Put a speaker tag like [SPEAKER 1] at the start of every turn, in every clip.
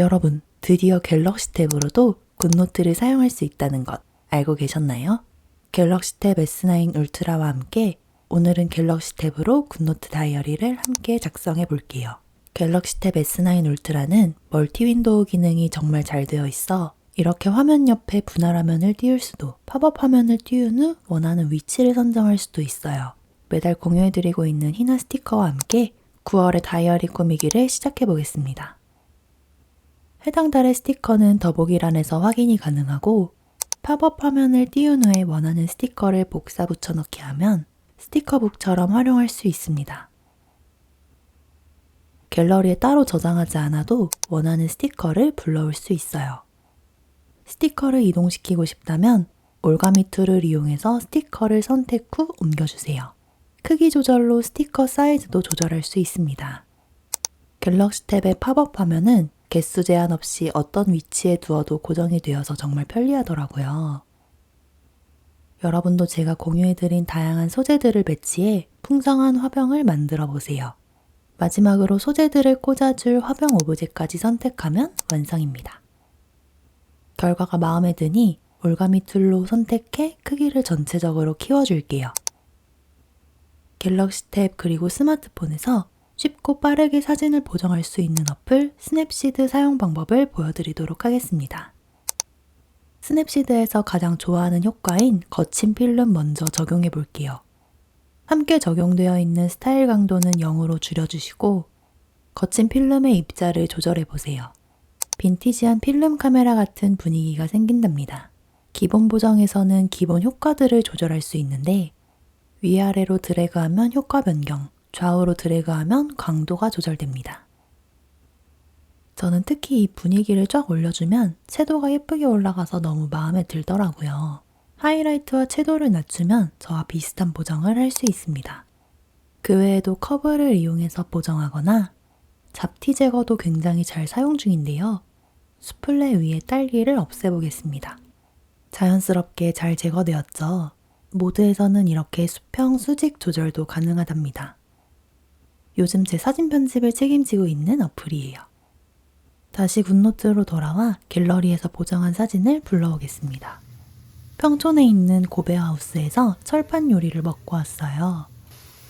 [SPEAKER 1] 여러분, 드디어 갤럭시 탭으로도 굿노트를 사용할 수 있다는 것 알고 계셨나요? 갤럭시 탭 S9 울트라와 함께 오늘은 갤럭시 탭으로 굿노트 다이어리를 함께 작성해 볼게요. 갤럭시 탭 S9 울트라는 멀티 윈도우 기능이 정말 잘 되어 있어 이렇게 화면 옆에 분할 화면을 띄울 수도 팝업 화면을 띄운 후 원하는 위치를 선정할 수도 있어요. 매달 공유해드리고 있는 희나 스티커와 함께 9월의 다이어리 꾸미기를 시작해 보겠습니다. 해당 달의 스티커는 더보기란에서 확인이 가능하고 팝업 화면을 띄운 후에 원하는 스티커를 복사 붙여넣기 하면 스티커북처럼 활용할 수 있습니다. 갤러리에 따로 저장하지 않아도 원하는 스티커를 불러올 수 있어요. 스티커를 이동시키고 싶다면 올가미 툴을 이용해서 스티커를 선택 후 옮겨주세요. 크기 조절로 스티커 사이즈도 조절할 수 있습니다. 갤럭시 탭의 팝업 화면은 개수 제한 없이 어떤 위치에 두어도 고정이 되어서 정말 편리하더라고요. 여러분도 제가 공유해드린 다양한 소재들을 배치해 풍성한 화병을 만들어 보세요. 마지막으로 소재들을 꽂아줄 화병 오브제까지 선택하면 완성입니다. 결과가 마음에 드니 올가미 툴로 선택해 크기를 전체적으로 키워줄게요. 갤럭시 탭 그리고 스마트폰에서 쉽고 빠르게 사진을 보정할 수 있는 어플 스냅시드 사용 방법을 보여드리도록 하겠습니다. 스냅시드에서 가장 좋아하는 효과인 거친 필름 먼저 적용해 볼게요. 함께 적용되어 있는 스타일 강도는 0으로 줄여주시고 거친 필름의 입자를 조절해 보세요. 빈티지한 필름 카메라 같은 분위기가 생긴답니다. 기본 보정에서는 기본 효과들을 조절할 수 있는데 위아래로 드래그하면 효과 변경, 좌우로 드래그하면 강도가 조절됩니다. 저는 특히 이 분위기를 쫙 올려주면 채도가 예쁘게 올라가서 너무 마음에 들더라고요. 하이라이트와 채도를 낮추면 저와 비슷한 보정을 할 수 있습니다. 그 외에도 커브를 이용해서 보정하거나 잡티 제거도 굉장히 잘 사용 중인데요. 수플레 위에 딸기를 없애보겠습니다. 자연스럽게 잘 제거되었죠. 모드에서는 이렇게 수평 수직 조절도 가능하답니다. 요즘 제 사진 편집을 책임지고 있는 어플이에요. 다시 굿노트로 돌아와 갤러리에서 보정한 사진을 불러오겠습니다. 평촌에 있는 고베하우스에서 철판 요리를 먹고 왔어요.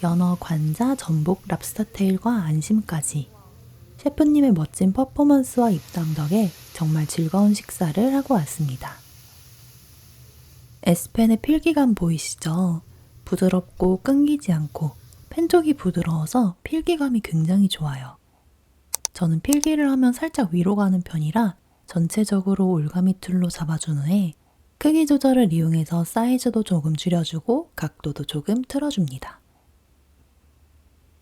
[SPEAKER 1] 연어, 관자, 전복, 랍스터테일과 안심까지. 셰프님의 멋진 퍼포먼스와 입담 덕에 정말 즐거운 식사를 하고 왔습니다. 에스펜의 필기감 보이시죠? 부드럽고 끊기지 않고 펜쪽이 부드러워서 필기감이 굉장히 좋아요. 저는 필기를 하면 살짝 위로 가는 편이라 전체적으로 올가미 툴로 잡아준 후에 크기 조절을 이용해서 사이즈도 조금 줄여주고 각도도 조금 틀어줍니다.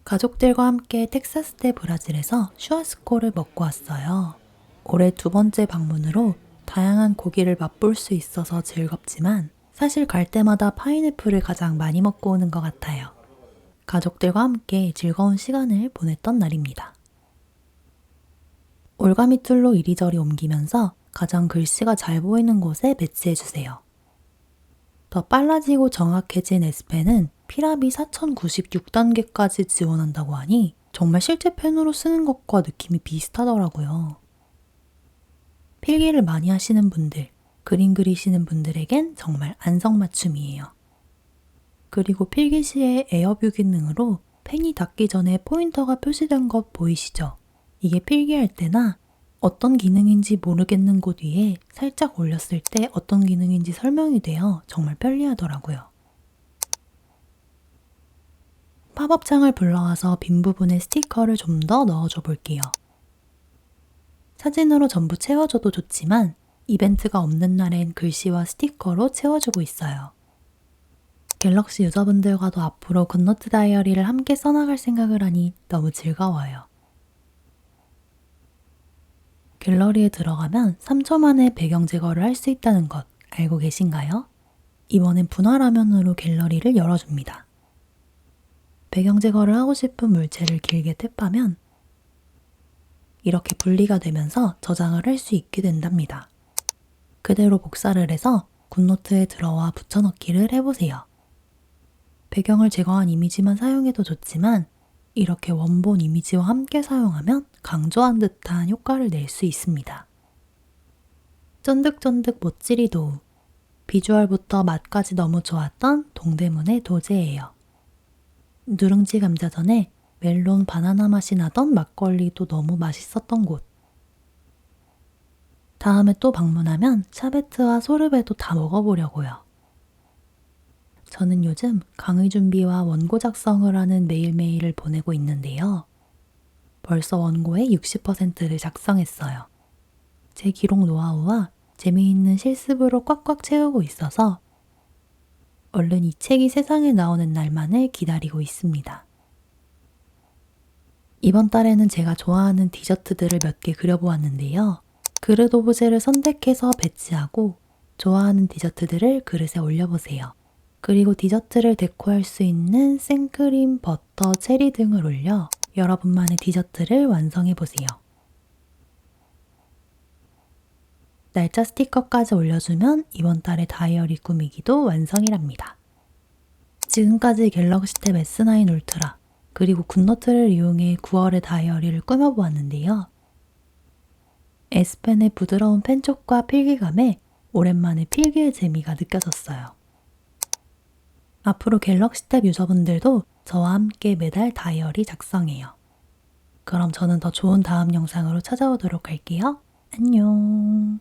[SPEAKER 1] 가족들과 함께 텍사스 대 브라질에서 슈아스코를 먹고 왔어요. 올해 두 번째 방문으로 다양한 고기를 맛볼 수 있어서 즐겁지만 사실 갈 때마다 파인애플을 가장 많이 먹고 오는 것 같아요. 가족들과 함께 즐거운 시간을 보냈던 날입니다. 올가미 툴로 이리저리 옮기면서 가장 글씨가 잘 보이는 곳에 배치해주세요. 더 빨라지고 정확해진 S펜은 피라비 4096단계까지 지원한다고 하니 정말 실제 펜으로 쓰는 것과 느낌이 비슷하더라고요. 필기를 많이 하시는 분들, 그림 그리시는 분들에겐 정말 안성맞춤이에요. 그리고 필기 시에 에어뷰 기능으로 펜이 닿기 전에 포인터가 표시된 것 보이시죠? 이게 필기할 때나 어떤 기능인지 모르겠는 곳 위에 살짝 올렸을 때 어떤 기능인지 설명이 되어 정말 편리하더라고요. 팝업 창을 불러와서 빈 부분에 스티커를 좀 더 넣어줘 볼게요. 사진으로 전부 채워줘도 좋지만 이벤트가 없는 날엔 글씨와 스티커로 채워주고 있어요. 갤럭시 유저분들과도 앞으로 굿노트 다이어리를 함께 써나갈 생각을 하니 너무 즐거워요. 갤러리에 들어가면 3초 만에 배경 제거를 할 수 있다는 것 알고 계신가요? 이번엔 분할 화면으로 갤러리를 열어줍니다. 배경 제거를 하고 싶은 물체를 길게 탭하면 이렇게 분리가 되면서 저장을 할 수 있게 된답니다. 그대로 복사를 해서 굿노트에 들어와 붙여넣기를 해보세요. 배경을 제거한 이미지만 사용해도 좋지만 이렇게 원본 이미지와 함께 사용하면 강조한 듯한 효과를 낼 수 있습니다. 쫀득쫀득 모찌리 도우. 비주얼부터 맛까지 너무 좋았던 동대문의 도제예요. 누룽지 감자전에 멜론 바나나 맛이 나던 막걸리도 너무 맛있었던 곳. 다음에 또 방문하면 샤베트와 소르베도 다 먹어보려고요. 저는 요즘 강의 준비와 원고 작성을 하는 매일매일을 보내고 있는데요. 벌써 원고의 60%를 작성했어요. 제 기록 노하우와 재미있는 실습으로 꽉꽉 채우고 있어서 얼른 이 책이 세상에 나오는 날만을 기다리고 있습니다. 이번 달에는 제가 좋아하는 디저트들을 몇 개 그려보았는데요. 그릇 오브제를 선택해서 배치하고 좋아하는 디저트들을 그릇에 올려보세요. 그리고 디저트를 데코할 수 있는 생크림, 버터, 체리 등을 올려 여러분만의 디저트를 완성해 보세요. 날짜 스티커까지 올려주면 이번 달의 다이어리 꾸미기도 완성이랍니다. 지금까지 갤럭시 탭 S9 울트라 그리고 굿노트를 이용해 9월의 다이어리를 꾸며보았는데요. S펜의 부드러운 펜촉과 필기감에 오랜만에 필기의 재미가 느껴졌어요. 앞으로 갤럭시 탭 유저분들도 저와 함께 매달 다이어리 작성해요. 그럼 저는 더 좋은 다음 영상으로 찾아오도록 할게요. 안녕.